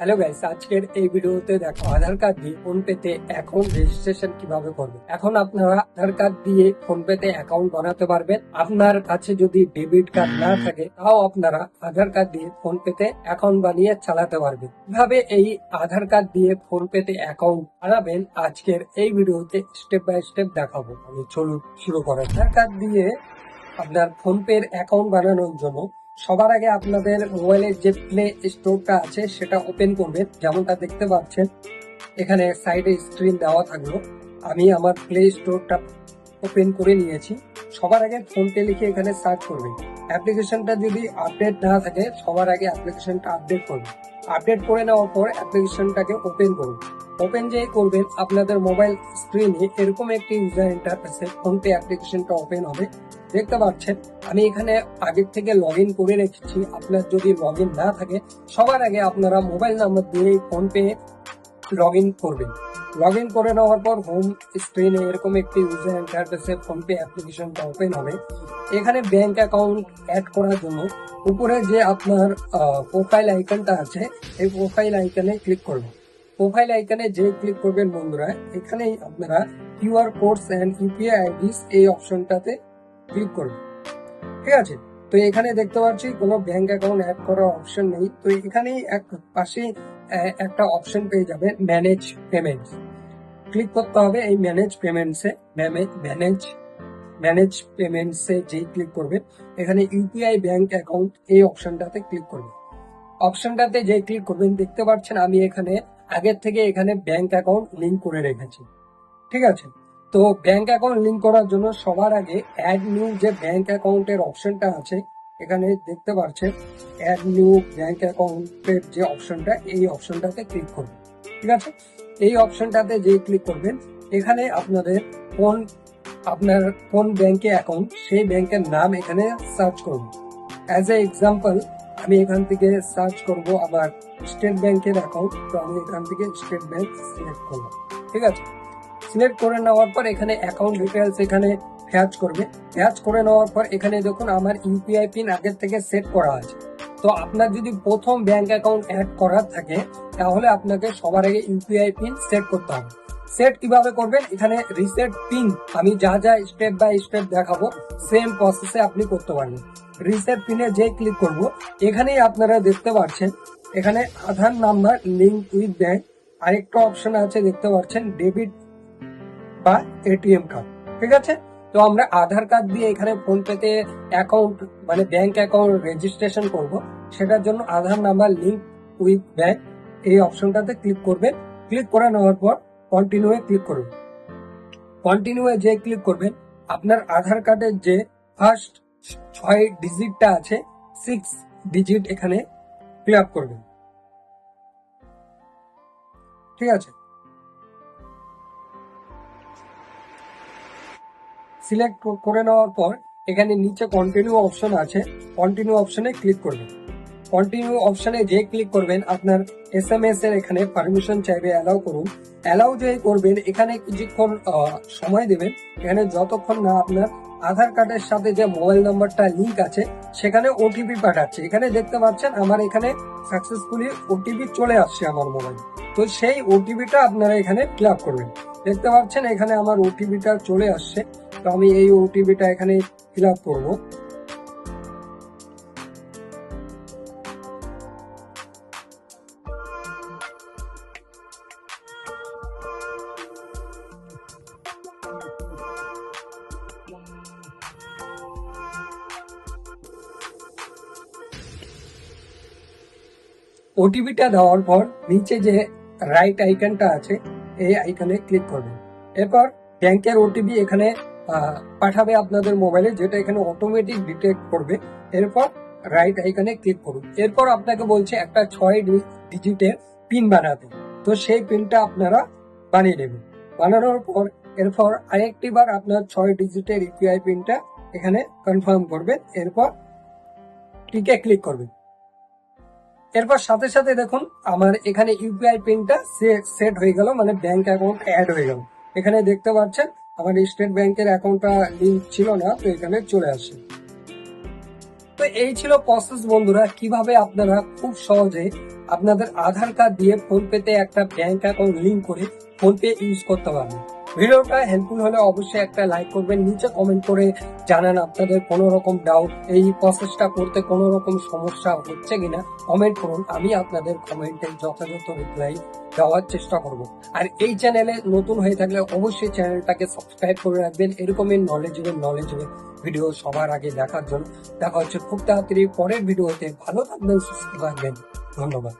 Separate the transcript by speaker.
Speaker 1: Hello guys, আজকের এই ভিডিওতে দেখো আধার কার্ড দিয়ে ফোন পেতে অ্যাকাউন্ট রেজিস্ট্রেশন কীভাবে করবে? এখন আপনারা আধার কার্ড দিয়ে ফোন পেতে অ্যাকাউন্ট বানাতে পারবেন। আপনার কাছে যদি ডেবিট কার্ড না থাকে, তাও আপনারা আধার কার্ড দিয়ে ফোন পেতে অ্যাকাউন্ট বানিয়ে চালাতে পারবেন। কীভাবে এই আধার কার্ড দিয়ে ফোন পেতে অ্যাকাউন্ট বানাবেন, আজকের এই ভিডিওতে স্টেপ বাই স্টেপ দেখাবো। আমি চলুন শুরু করা আধার কার্ড দিয়ে আপনার ফোন পের অ্যাকাউন্ট বানানোর জন্য সবার আগে আপনাদের মোবাইলের যে প্লে স্টোরটা আছে, সেটা ওপেন করবেন যেমনটা দেখতে পাচ্ছেন, এখানে সাইডে স্ক্রিন দেওয়া থাকল। আমি আমার প্লে স্টোরটা ওপেন করে নিয়েছি। সবার আগে ফোনপে লিখে এখানে সার্চ করবেন অ্যাপ্লিকেশনটা যদি আপডেট না থাকে, সবার আগে অ্যাপ্লিকেশনটা আপডেট করবেন আপডেট করে নেওয়ার পর অ্যাপ্লিকেশনটাকে ওপেন করুন ওপেন যে করবেন, আপনাদের মোবাইল স্ক্রিনে এরকম একটি ইউজার ইন্টারফেসে ফোনপে অ্যাপ্লিকেশনটা ওপেন হবে। দেখতে পাচ্ছেন, আমি এখানে আগের থেকে লগ ইন করে রেখেছি। আপনার যদি লগ ইন না থাকে, সবার আগে আপনারা মোবাইল নাম্বার দিয়ে ফোন পে লগ ইন করবেন। লগ ইন করে নেওয়ার পর হোম স্ক্রিনে এরকম একটি ইউজার ইন্টারফেসে ফোন পে অ্যাপ্লিকেশনটা ওপেন হবে। এখানে ব্যাংক অ্যাকাউন্ট অ্যাড করার জন্য উপরে যে আপনার প্রোফাইল আইকনটা আছে, এই প্রোফাইল আইকনে ক্লিক করবেন। প্রোফাইল আইকনে যে ক্লিক করবেন বন্ধুরা, এখানেই আপনারা QR codes and UPI IDs এই অপশনটাতে ক্লিক করবেন। ঠিক আছে? তো এখানে দেখতে পাচ্ছি, কোনো ব্যাংক অ্যাকাউন্ট অ্যাড করার অপশন নেই। তো এখানেই এক পাশে একটা অপশন পেয়ে যাবেন ম্যানেজ পেমেন্টস ক্লিক করতে হবে এই ম্যানেজ পেমেন্টসে ম্যানেজ ম্যানেজ পেমেন্টসে যেই ক্লিক করবেন, এখানে ইউপিআই ব্যাংক অ্যাকাউন্ট এই অপশনটাতে ক্লিক করবেন। অপশনটাতে যে ক্লিক করবেন, দেখতে পাচ্ছেন আমি এখানে আগের থেকে এখানে ব্যাংক অ্যাকাউন্ট লিঙ্ক করে রেখেছি। ঠিক আছে? তো ব্যাংক অ্যাকাউন্ট লিঙ্ক করার জন্য সবার আগে অ্যাড নিউ যে ব্যাংক অ্যাকাউন্টের অপশনটা আছে, এখানে দেখতে পাচ্ছেন অ্যাড নিউ ব্যাংক অ্যাকাউন্টের যে অপশনটা এই অপশনটাতে ক্লিক করবেন ঠিক আছে? এই অপশনটাতে যে ক্লিক করবেন, এখানে আপনাদের কোন, আপনার কোন ব্যাংকে অ্যাকাউন্ট সেই ব্যাংকের নাম এখানে সার্চ করুন। অ্যাজ এ এক্সাম্পল আমি এখান থেকে সার্চ করব আবার স্টেট ব্যাংকের অ্যাকাউন্ট তো আমি এখান থেকে স্টেট ব্যাংক সিলেক্ট করব। ঠিক আছে? সিলেক্ট করে নেওয়ার পর এখানে অ্যাকাউন্ট ডিটেলস এখানে হ্যাচ করবে। হ্যাচ করে নেওয়ার পর এখানে দেখুন আমার ইউপিআই পিন আগের থেকে সেট করা আছে। তো আপনার যদি প্রথম ব্যাংক অ্যাকাউন্ট অ্যাড করা থাকে, তাহলে আপনাকে সবার আগে ইউপিআই পিন সেট করতে হবে। সেট কীভাবে করবেন? এখানে রিসেট পিন আমি যা যা স্টেপ বাই স্টেপ দেখাবো সেম প্রসেসে আপনি করতে পারবেন। রিসেট পিনে যে ক্লিক করব, এখানেই আপনারা দেখতে পাচ্ছেন, এখানে Aadhaar number link with bank আরেকটা অপশন আছে দেখতে পাচ্ছেন ডেবিট বা এটিএম কার্ড ঠিক আছে? তো আমরা আধার কার্ড দিয়ে এখানে ফোন পেতে অ্যাকাউন্ট মানে ব্যাংক অ্যাকাউন্ট রেজিস্ট্রেশন করব, সেটার জন্য Aadhaar number link with bank এই অপশনটাতে ক্লিক করবেন ক্লিক করে নেওয়ার পর কন্টিনিউ এ ক্লিক করবেন কন্টিনিউ এ যে ক্লিক করবেন, আপনার আধার কার্ডের যে ফার্স্ট ছয় ডিজিটটা আছে সিক্স ডিজিট এখানে ফিল আপ করবেন ঠিক আছে? সিলেক্ট করে নেওয়ার পর এখানে নিচে কন্টিনিউ অপশন আছে কন্টিনিউ অপশনে ক্লিক করবেন কন্টিনিউ অপশনে যে ক্লিক করবেন, আপনার এস এম এস এর এখানে পারমিশন চাইবে অ্যালাউ করুন। অ্যালাউ যে করবেন, এখানে কিছুক্ষণ সময় দেবেন। এখানে যতক্ষণ না আপনার আধার কার্ডের সাথে যে মোবাইল নাম্বারটা লিঙ্ক আছে, সেখানে ওটিপি পাঠাচ্ছে। এখানে দেখতে পাচ্ছেন, আমার এখানে সাকসেসফুলি ওটিপি চলে আসছে আমার মোবাইল তো সেই ওটিপিটা আপনারা এখানে ফিল করবেন। দেখতে পাচ্ছেন, এখানে আমার ওটিপিটা চলে আসছে। তো আমি এই ওটিপিটা এখানে ফিল আপ করব। ওটিপিটা দেওয়ার পর নিচে যে রাইট আইকনটা আছে, এই আইকনে ক্লিক করবেন। এরপর ব্যাংকের ওটিপি এখানে পাঠাবে আপনাদের মোবাইলে যেটা এখানে অটোমেটিক ডিটেক্ট করবে। এরপর রাইট আইকনে ক্লিক করুন। এরপর আপনাকে বলছে একটা ছয় ডিজিটের পিন বানাতে। তো সেই পিনটা আপনারা বানিয়ে নেবেন। বানানোর পর, এরপর আরেকটি বার আপনার ছয় ডিজিটের ইউপিআই পিনটা এখানে কনফার্ম করবেন। এরপর টিকে ক্লিক করবেন। এরপর সাথে সাথে দেখুন, আমার এখানে ইউপিআই পিনটা সেট হয়ে গেল মানে ব্যাংক অ্যাকাউন্ট অ্যাড হয়ে গেল। এখানে দেখতে পাচ্ছেন, আমার স্টেট ব্যাংকের অ্যাকাউন্টটা লিঙ্ক ছিল না, তো এখানে চলে আসে। তো এই ছিল প্রসেস বন্ধুরা, কীভাবে আপনারা খুব সহজে আপনাদের আধার কার্ড দিয়ে ফোন পেতে একটা ব্যাংক অ্যাকাউন্ট লিঙ্ক করে ফোন পে ইউজ করতে পারবেন। ভিডিওটা হেল্পফুল হলে অবশ্যই একটা লাইক করবেন, নিচে কমেন্ট করে জানান আপনাদের কোনো রকম ডাউট এই প্রসেসটা করতে কোনো রকম সমস্যা হচ্ছে কিনা কমেন্ট করুন, আমি আপনাদের কমেন্টের যথাযথ রিপ্লাই দেওয়ার চেষ্টা করব। আর এই চ্যানেলে নতুন হয়ে থাকলে অবশ্যই চ্যানেলটাকে সাবস্ক্রাইব করে রাখবেন, এরকমই নলেজেবল নলেজেবল ভিডিও সবার আগে দেখার জন্য। দেখা হচ্ছে খুব তাড়াতাড়ি পরের ভিডিওতে ভালো থাকবেন, সুস্থ থাকবেন। ধন্যবাদ।